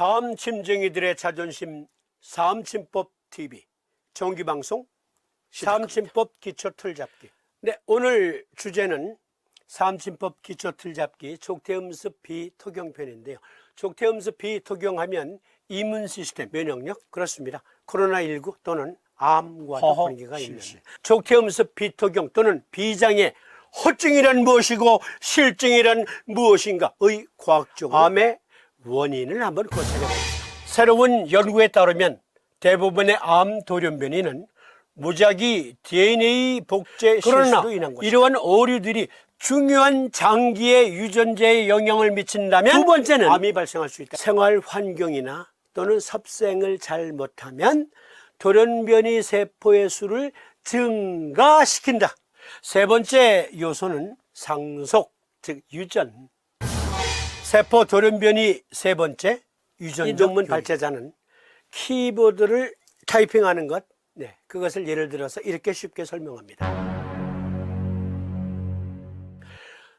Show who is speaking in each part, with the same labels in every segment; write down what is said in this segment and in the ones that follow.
Speaker 1: 사암침쟁이들의 자존심 사암침법 TV 정기방송 사암침법 기초 틀잡기 네, 오늘 주제는 사암침법 기초 틀잡기 족태음습 비토경편인데요. 족태음습 비토경하면 이문 시스템 면역력 그렇습니다. 코로나19 또는 암과도 관계가 있는
Speaker 2: 실실.
Speaker 1: 족태음습 비토경 또는 비장의 허증이란 무엇이고 실증이란 무엇인가의 과학적으로 암의 원인을 한번 고찰해봅시다. 새로운 연구에 따르면 대부분의 암 돌연변이는 무작위 DNA 복제 실수로 인한 것이다. 이러한 오류들이 중요한 장기의 유전자에 영향을 미친다면 두 번째는 암이 발생할 수 있다. 생활 환경이나 또는 섭생을 잘 못하면 돌연변이 세포의 수를 증가시킨다. 세 번째 요소는 상속, 즉 유전. 세포 돌연변이 세 번째 유전 논문 발제자는 키보드를 타이핑하는 것, 네, 그것을 예를 들어서 이렇게 쉽게 설명합니다.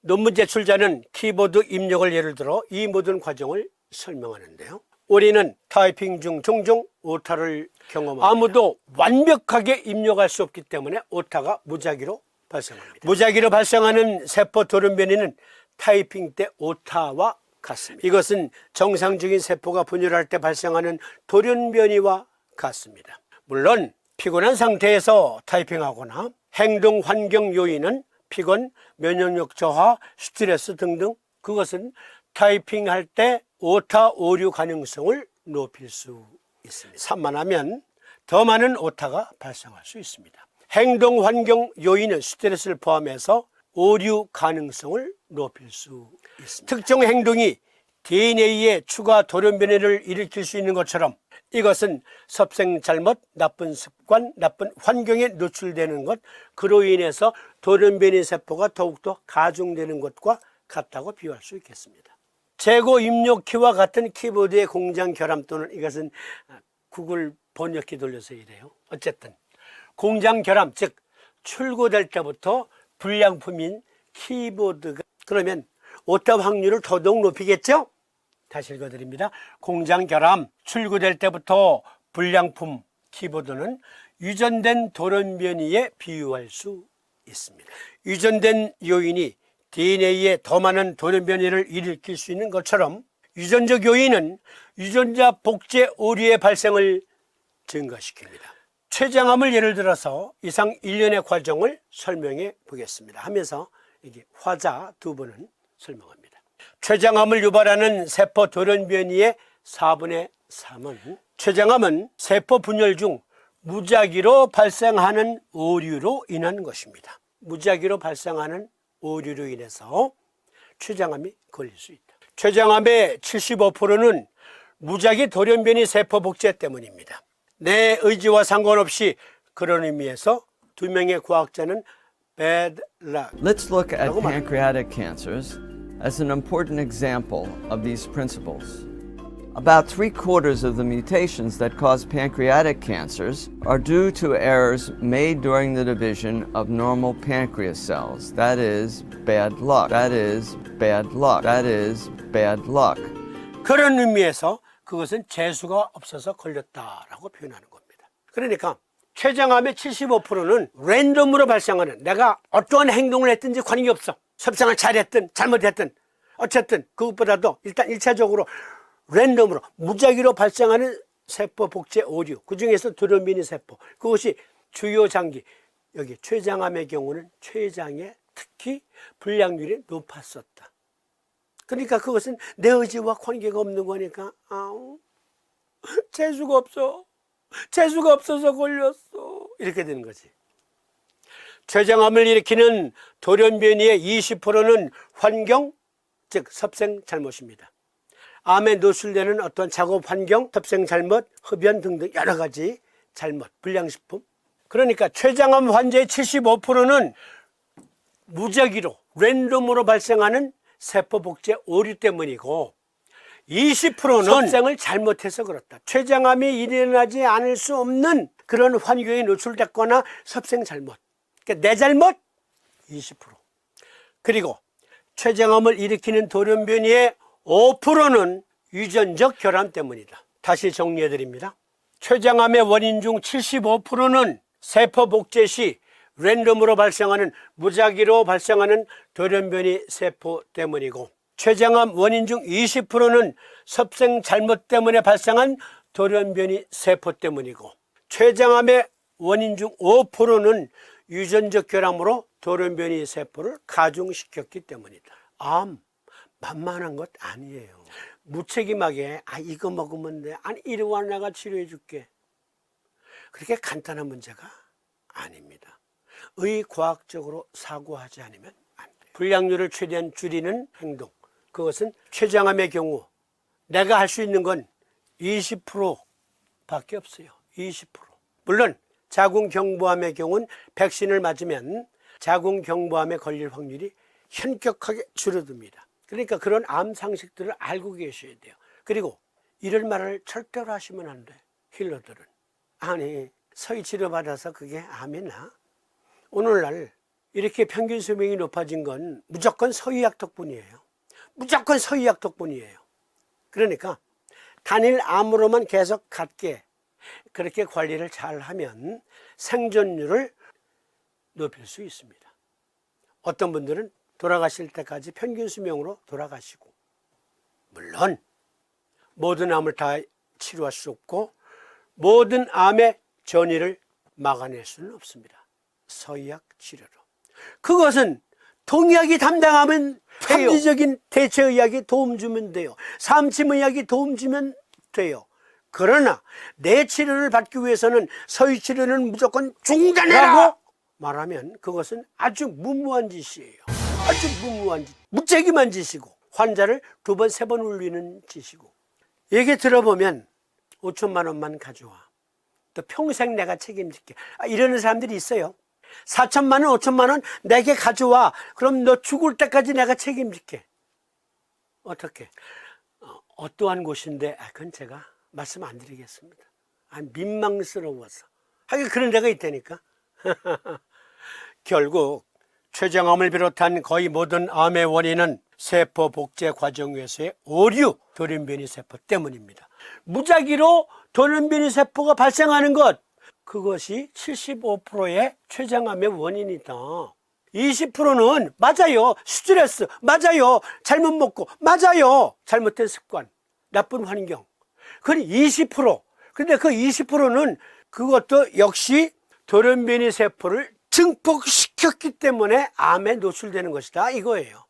Speaker 1: 논문 제출자는 키보드 입력을 예를 들어 이 모든 과정을 설명하는데요. 우리는 타이핑 중 종종 오타를 경험합니다. 아무도 완벽하게 입력할 수 없기 때문에 오타가 무작위로 발생합니다. 무작위로 발생하는 세포 돌연변이는 타이핑 때 오타와 같습니다. 이것은 정상적인 세포가 분열할 때 발생하는 돌연변이와 같습니다. 물론 피곤한 상태에서 타이핑하거나 행동 환경 요인은 피곤, 면역력 저하, 스트레스 등등 그것은 타이핑할 때 오타 오류 가능성을 높일 수 있습니다. 산만하면 더 많은 오타가 발생할 수 있습니다. 행동 환경 요인은 스트레스를 포함해서 오류 가능성을 높일 수 있습니다. 특정 행동이 DNA의 추가 돌연 변이를 일으킬 수 있는 것처럼 이것은 섭생 잘못, 나쁜 습관, 나쁜 환경에 노출되는 것, 그로 인해서 돌연 변이 세포가 더욱더 가중되는 것과 같다고 비유할 수 있겠습니다. 재고 입력키와 같은 키보드의 공장 결함 또는 이것은 구글 번역기 돌려서 이래요. 어쨌든 공장 결함, 즉 출고될 때부터 불량품인 키보드가 그러면 오타 확률을 더더욱 높이겠죠? 다시 읽어드립니다. 공장 결함, 출고될 때부터 불량품 키보드는 유전된 돌연변이에 비유할 수 있습니다. 유전된 요인이 DNA에 더 많은 돌연변이를 일으킬 수 있는 것처럼 유전적 요인은 유전자 복제 오류의 발생을 증가시킵니다. 췌장암을 예를 들어서 이상 일련의 과정을 설명해 보겠습니다. 하면서 이게 화자 두 번은 설명합니다. 췌장암을 유발하는 세포 돌연변이의 4분의 3은 췌장암은 세포 분열 중 무작위로 발생하는 오류로 인한 것입니다. 무작위로 발생하는 오류로 인해서 췌장암이 걸릴 수 있다. 췌장암의 75%는 무작위 돌연변이 세포 복제 때문입니다. 내 의지와 상관없이 그런 의미에서 두 명의 과학자는 bad luck.
Speaker 3: Let's look at
Speaker 1: 라고 말합니다.
Speaker 3: pancreatic cancers as an important example of these principles. About three quarters of the mutations that cause pancreatic cancers are due to errors made during the division of normal pancreas cells. That is bad luck. That is bad luck. That is bad luck.
Speaker 1: 그런 의미에서 그것은 재수가 없어서 걸렸다라고 표현하는 겁니다. 그러니까 췌장암의 75%는 랜덤으로 발생하는 내가 어떠한 행동을 했든지 관계 없어. 섭상을 잘했든 잘못했든 어쨌든 그것보다도 일단 일차적으로 랜덤으로 무작위로 발생하는 세포 복제 오류 그 중에서 돌연변이 세포 그것이 주요 장기 여기 췌장암의 경우는 췌장에 특히 불량률이 높았었다. 그러니까 그것은 내 의지와 관계가 없는 거니까 아우 재수가 없어 재수가 없어서 걸렸어. 이렇게 되는 거지. 췌장암을 일으키는 돌연변이의 20%는 환경 즉 섭생 잘못입니다. 암에 노출되는 어떤 작업 환경 섭생 잘못 흡연 등등 여러 가지 잘못 불량식품. 그러니까 췌장암 환자의 75%는 무작위로 랜덤으로 발생하는 세포 복제 오류 때문이고 20%는 섭생을 잘못해서 그렇다. 췌장암이 일어나지 않을 수 없는 그런 환경에 노출됐거나 섭생 잘못. 그러니까 내 잘못 20%. 그리고 췌장암을 일으키는 돌연변이의 5%는 유전적 결함 때문이다. 다시 정리해 드립니다. 췌장암의 원인 중 75%는 세포 복제 시 랜덤으로 발생하는 무작위로 발생하는 돌연변이 세포 때문이고 췌장암 원인 중 20%는 섭생 잘못 때문에 발생한 돌연변이 세포 때문이고 췌장암의 원인 중 5%는 유전적 결함으로 돌연변이 세포를 가중시켰기 때문이다. 암 만만한 것 아니에요. 무책임하게 아 이거 먹으면 돼. 아니 이리 와 내가 치료해 줄게. 그렇게 간단한 문제가 아닙니다. 의과학적으로 사고하지 않으면 안 돼요. 불량률을 최대한 줄이는 행동. 그것은 췌장암의 경우 내가 할 수 있는 건 20%밖에 없어요. 20%. 물론 자궁경부암의 경우는 백신을 맞으면 자궁경부암에 걸릴 확률이 현격하게 줄어듭니다. 그러니까 그런 암 상식들을 알고 계셔야 돼요. 그리고 이런 말을 절대로 하시면 안 돼. 힐러들은. 아니, 서희 치료받아서 그게 암이 나? 오늘날 이렇게 평균 수명이 높아진 건 무조건 서의학 덕분이에요. 무조건 서의학 덕분이에요. 그러니까 단일 암으로만 계속 갖게 그렇게 관리를 잘 하면 생존율을 높일 수 있습니다. 어떤 분들은 돌아가실 때까지 평균 수명으로 돌아가시고 물론 모든 암을 다 치료할 수 없고 모든 암의 전이를 막아낼 수는 없습니다. 서의학 치료로. 그것은 동의학이 담당하면
Speaker 3: 돼요.
Speaker 1: 합리적인 대체의학이 도움 주면 돼요. 삼침의학이 도움 주면 돼요. 그러나 내 치료를 받기 위해서는 서의 치료는 무조건 중단해라고 말하면 그것은 아주 무모한 짓이에요. 아주 무모한 짓, 무책임한 짓이고 환자를 두 번, 세 번 울리는 짓이고 얘기 들어보면 5천만 원만 가져와. 또 평생 내가 책임질게. 아, 이러는 사람들이 있어요. 4천만 원, 5천만 원 내게 가져와. 그럼 너 죽을 때까지 내가 책임질게. 어떻게? 어, 어떠한 곳인데, 아, 그건 제가 말씀 안 드리겠습니다. 아, 민망스러워서. 하긴 그런 데가 있다니까. 결국 췌장암을 비롯한 거의 모든 암의 원인은 세포 복제 과정에서의 오류 돌연변이 세포 때문입니다. 무작위로 돌연변이 세포가 발생하는 것 그것이 75%의 췌장암의 원인이다. 20%는 맞아요. 스트레스 맞아요. 잘못 먹고 맞아요. 잘못된 습관, 나쁜 환경. 그건 20%. 근데 그 20%는 그것도 역시 돌연변이 세포를 증폭시켰기 때문에 암에 노출되는 것이다 이거예요.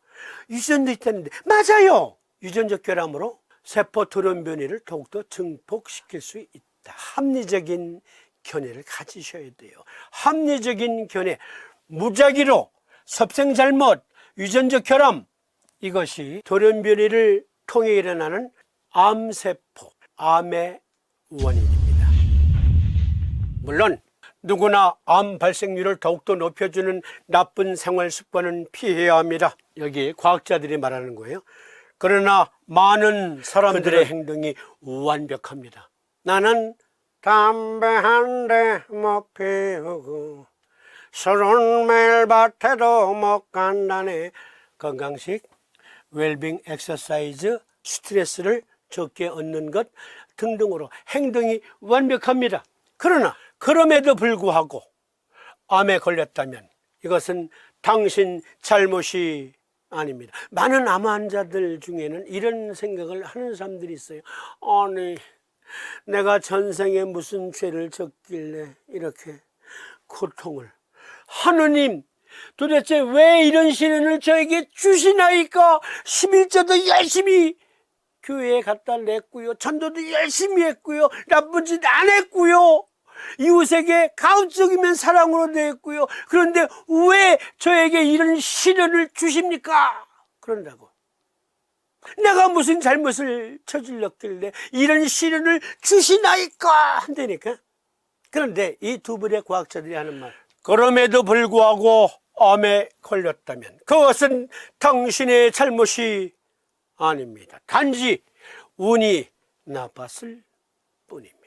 Speaker 1: 유전도 있다는데 맞아요. 유전적 결함으로 세포 돌연변이를 더욱더 증폭시킬 수 있다. 합리적인 견해를 가지셔야 돼요. 합리적인 견해, 무작위로 섭생 잘못, 유전적 결함 이것이 돌연변이를 통해 일어나는 암세포, 암의 원인입니다. 물론 누구나 암 발생률을 더욱더 높여주는 나쁜 생활 습관은 피해야 합니다. 여기 과학자들이 말하는 거예요. 그러나 많은 사람들의 행동이 완벽합니다. 나는 담배 한 대 못 피우고 술은 매일 밭에도 못 간다네. 건강식, 웰빙 엑서사이즈, 스트레스를 적게 얻는 것 등등으로 행동이 완벽합니다. 그러나 그럼에도 불구하고 암에 걸렸다면 이것은 당신 잘못이 아닙니다. 많은 암 환자들 중에는 이런 생각을 하는 사람들이 있어요. 아니, 내가 전생에 무슨 죄를 졌길래 이렇게 고통을. 하느님, 도대체 왜 이런 시련을 저에게 주시나이까? 11조도 열심히 교회에 갖다 냈고요. 전도도 열심히 했고요. 나쁜 짓 안 했고요. 이웃에게 가급적이면 사랑으로 대했고요. 그런데 왜 저에게 이런 시련을 주십니까? 그런다고. 내가 무슨 잘못을 저질렀길래 이런 시련을 주시나이까? 한다니까. 그런데 이 두 분의 과학자들이 하는 말. 그럼에도 불구하고 암에 걸렸다면 그것은 당신의 잘못이 아닙니다. 단지 운이 나빴을 뿐입니다.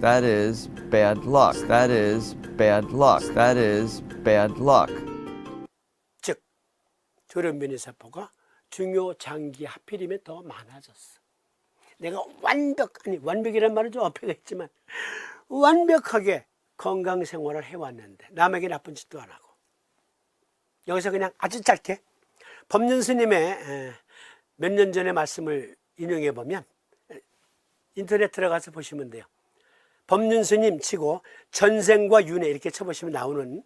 Speaker 3: That is bad luck. That is bad luck. That is bad luck.
Speaker 1: 즉 돌연변이 세포가 중요 장기 하필이면 더 많아졌어. 내가 완벽 아니 완벽이란 말은 좀 어폐가 있지만 완벽하게 건강 생활을 해왔는데 남에게 나쁜 짓도 안 하고 여기서 그냥 아주 짧게 법륜 스님의 몇 년 전의 말씀을 인용해 보면 인터넷 들어가서 보시면 돼요. 법륜 스님 치고 전생과 윤회 이렇게 쳐보시면 나오는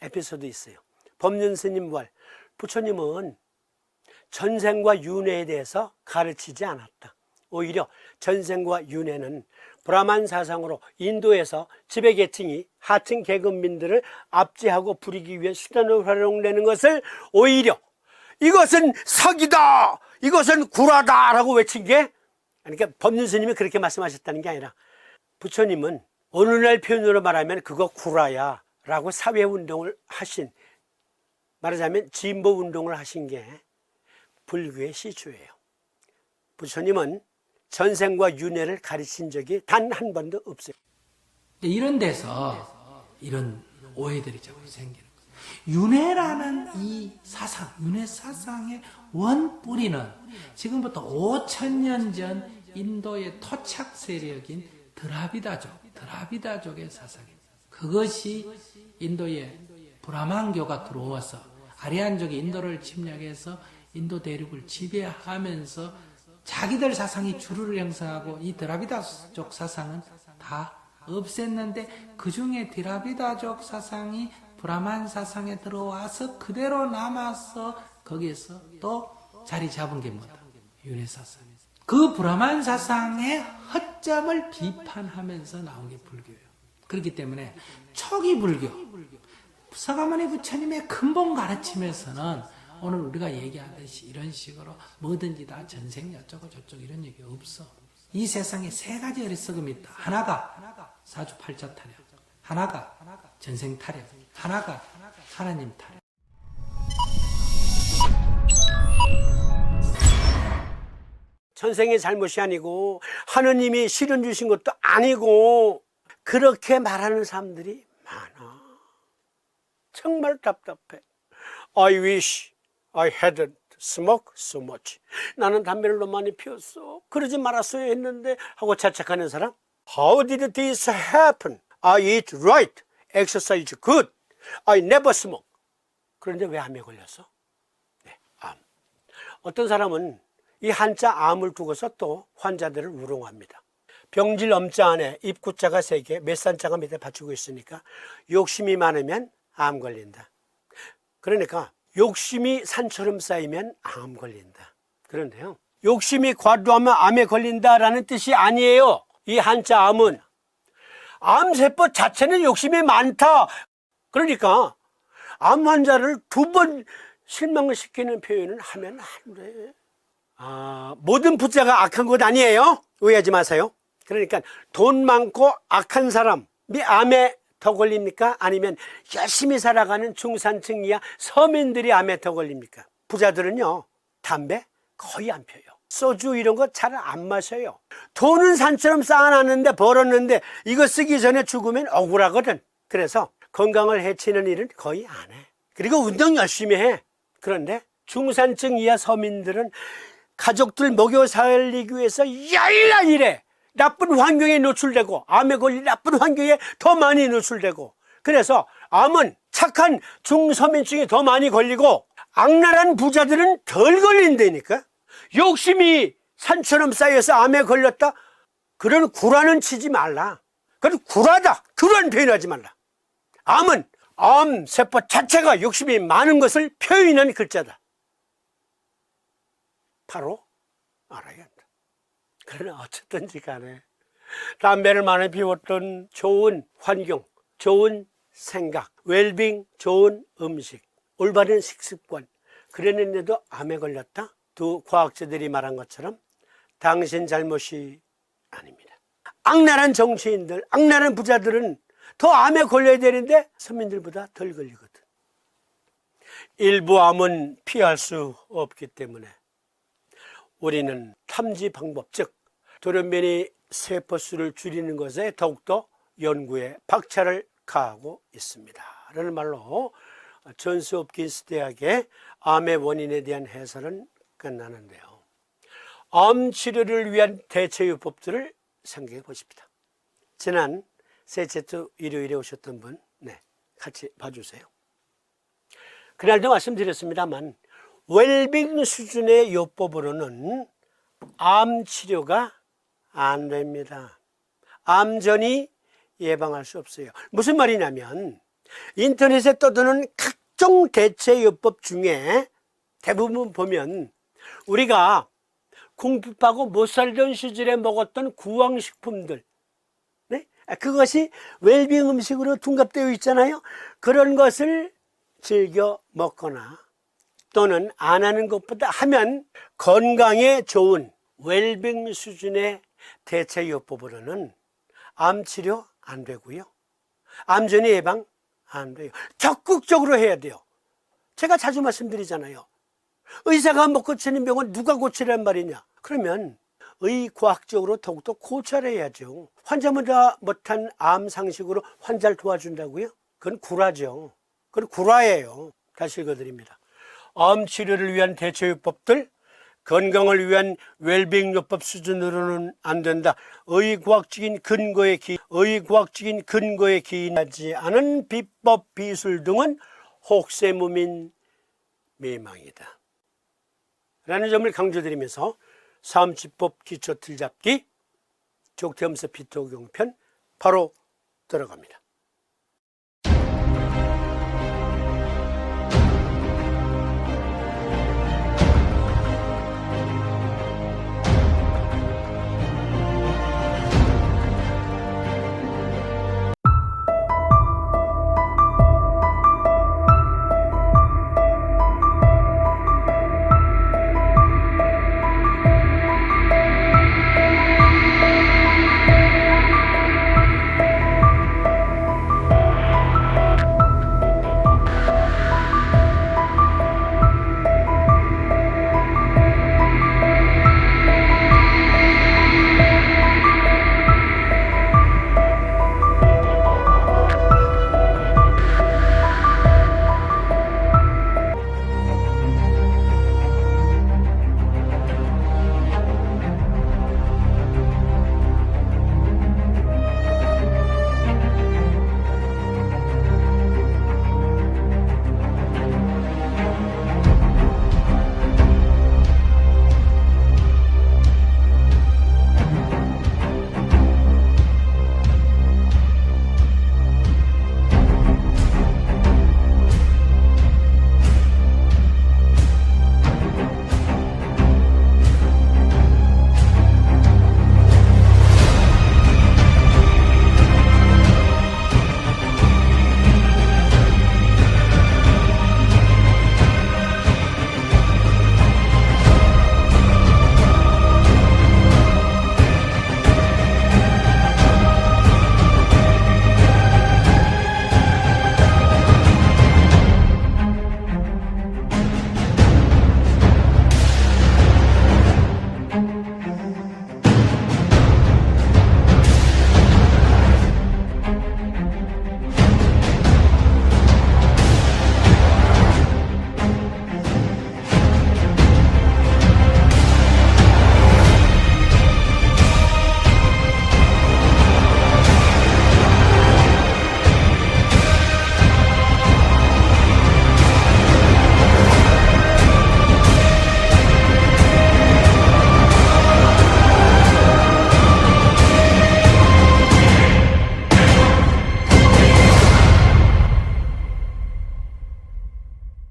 Speaker 1: 에피소드 있어요. 법륜 스님 말 부처님은 전생과 윤회에 대해서 가르치지 않았다. 오히려 전생과 윤회는 브라만 사상으로 인도에서 지배계층이 하층 계급민들을 압제하고 부리기 위해 수단으로 활용되는 것을 오히려 이것은 사기다! 이것은 구라다! 라고 외친 게 그러니까 법륜 스님이 그렇게 말씀하셨다는 게 아니라 부처님은 오늘날 표현으로 말하면 그거 구라야 라고 사회운동을 하신 말하자면 진보 운동을 하신 게 불교의 시초예요. 부처님은 전생과 윤회를 가르친 적이 단 한 번도 없어요.
Speaker 2: 이런 데서 이런 오해들이 자꾸 생기는 거예요. 윤회라는 이 사상, 윤회 사상의 원뿌리는 지금부터 5천 년 전 인도의 토착 세력인 드라비다족, 드라비다족의 사상입니다. 그것이 인도의 브라만교가 들어와서 아리안족이 인도를 침략해서 인도 대륙을 지배하면서 자기들 사상이 주류를 형성하고 이 드라비다족 사상은 다 없앴는데 그 중에 드라비다족 사상이 브라만 사상에 들어와서 그대로 남아서 거기에서 또 자리 잡은 게 뭐다? 윤회 사상. 그 브라만 사상의 허점을 비판하면서 나온 게 불교예요. 그렇기 때문에 초기 불교, 서가모니 부처님의 근본 가르침에서는 오늘 우리가 얘기하듯이 이런 식으로 뭐든지 다 전생 어쩌고 저쩌고 이런 얘기 없어. 이 세상에 세 가지 어리석음이 있다. 하나가 사주팔자 타령, 하나가 전생 타령, 하나가 하나님 타령.
Speaker 1: 전생의 잘못이 아니고 하느님이 실은 주신 것도 아니고 그렇게 말하는 사람들이 많아. 정말 답답해. I wish I hadn't smoked so much. 나는 담배를 너무 많이 피웠어. 그러지 말았어야 했는데 하고 자책하는 사람. How did this happen? I eat right. Exercise good. I never smoke. 그런데 왜 암에 걸렸어? 네, 암. 어떤 사람은 이 한자 암을 두고서 또 환자들을 우롱합니다. 병질 엄자 안에 입구자가 세 개, 몇산자가 밑에 받치고 있으니까 욕심이 많으면 암 걸린다. 그러니까 욕심이 산처럼 쌓이면 암 걸린다. 그런데요. 욕심이 과도하면 암에 걸린다라는 뜻이 아니에요. 이 한자 암은 암세포 자체는 욕심이 많다. 그러니까 암 환자를 두 번 실망을 시키는 표현을 하면 안 돼. 아, 모든 부자가 악한 것 아니에요. 오해하지 마세요. 그러니까 돈 많고 악한 사람이 암에 더 걸립니까? 아니면 열심히 살아가는 중산층 이하 서민들이 암에 더 걸립니까? 부자들은요, 담배 거의 안 펴요. 소주 이런 거 잘 안 마셔요. 돈은 산처럼 쌓아놨는데 벌었는데 이거 쓰기 전에 죽으면 억울하거든. 그래서 건강을 해치는 일은 거의 안 해. 그리고 운동 열심히 해. 그런데 중산층 이하 서민들은 가족들 먹여 살리기 위해서 열날 일해. 나쁜 환경에 노출되고 암에 걸린 나쁜 환경에 더 많이 노출되고 그래서 암은 착한 중서민층이 더 많이 걸리고 악랄한 부자들은 덜 걸린다니까. 욕심이 산처럼 쌓여서 암에 걸렸다? 그런 구라는 치지 말라. 그건 구라다. 그런 표현하지 말라. 암은 암 세포 자체가 욕심이 많은 것을 표현하는 글자다. 바로 알아야 한다 그러나 어쨌든지 간에 담배를 많이 피웠던 좋은 환경, 좋은 생각, 웰빙, 좋은 음식, 올바른 식습관 그랬는데도 암에 걸렸다? 두 과학자들이 말한 것처럼 당신 잘못이 아닙니다. 악랄한 정치인들, 악랄한 부자들은 더 암에 걸려야 되는데 서민들보다 덜 걸리거든. 일부 암은 피할 수 없기 때문에 우리는 탐지 방법, 즉 돌연변이 세포수를 줄이는 것에 더욱더 연구에 박차를 가하고 있습니다. 라는 말로 존스 홉킨스 대학의 암의 원인에 대한 해설은 끝나는데요. 암 치료를 위한 대체 요법들을 생각해 보십니다. 지난 주 일요일에 오셨던 분, 네, 같이 봐주세요. 그날도 말씀드렸습니다만 웰빙 수준의 요법으로는 암 치료가 안 됩니다. 암전이 예방할 수 없어요. 무슨 말이냐면 인터넷에 떠도는 각종 대체 요법 중에 대부분 보면 우리가 공급하고 못 살던 시절에 먹었던 구황식품들 네? 아, 그것이 웰빙 음식으로 둔갑되어 있잖아요. 그런 것을 즐겨 먹거나 또는 안 하는 것보다 하면 건강에 좋은 웰빙 수준의 대체 요법으로는 암 치료 안 되고요. 암전이 예방 안 돼요. 적극적으로 해야 돼요. 제가 자주 말씀드리잖아요. 의사가 못 고치는 병은 누가 고치란 말이냐? 그러면 의과학적으로 더욱더 고찰 해야죠. 환자보다 못한 암 상식으로 환자를 도와준다고요? 그건 구라죠. 그건 구라예요. 다시 읽어드립니다. 암 치료를 위한 대처요법들, 건강을 위한 웰빙 요법 수준으로는 안 된다. 의과학적인 근거에 기, 의과학적인 근거에 기인하지 않은 비법 비술 등은 혹세무민 미망이다. 라는 점을 강조드리면서 사음치법 기초 틀잡기 족태음서 비토경편 바로 들어갑니다.